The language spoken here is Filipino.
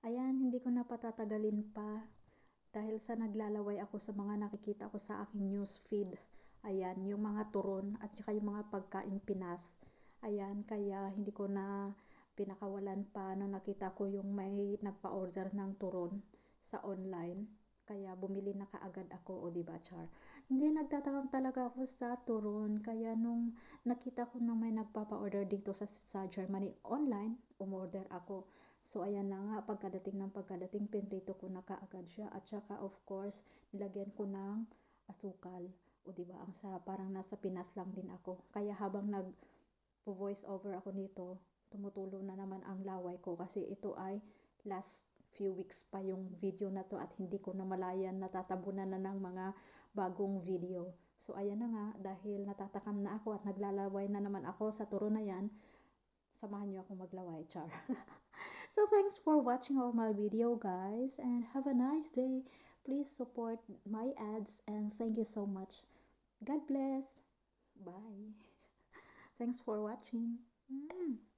Ayan, hindi ko na patatagalin pa dahil sa naglalaway ako sa mga nakikita ko sa aking news feed. Ayan, yung mga turon at saka yung mga pagkain Pinas. Ayan, kaya hindi ko na pinakawalan pa nung nakita ko yung may nagpa-order ng turon sa online. Kaya bumili na kaagad ako, o di ba, Char? Hindi nagtataka talaga ako sa turon. Kaya nung nakita ko na may nagpapa-order dito sa, sa Germany online, umorder ako. So, ayan na nga, pagkadating ng pagkadating, pinrito ko na kaagad siya. At saka, of course, nilagyan ko ng asukal. O, di ba, ang sarap, parang nasa Pinas lang din ako. Kaya habang nag voice over ako nito, tumutulo na naman ang laway ko kasi ito ay last few weeks pa yung video na to at hindi ko na malayan natatabunan na ng mga bagong video. So ayan na nga dahil natatakam na ako at naglalaway na naman ako sa turo na yan, samahan niyo ako maglaway, char. so thanks for watching all my video guys and have a nice day. Please support my ads and thank you so much. God bless. Bye. Thanks for watching. Mm.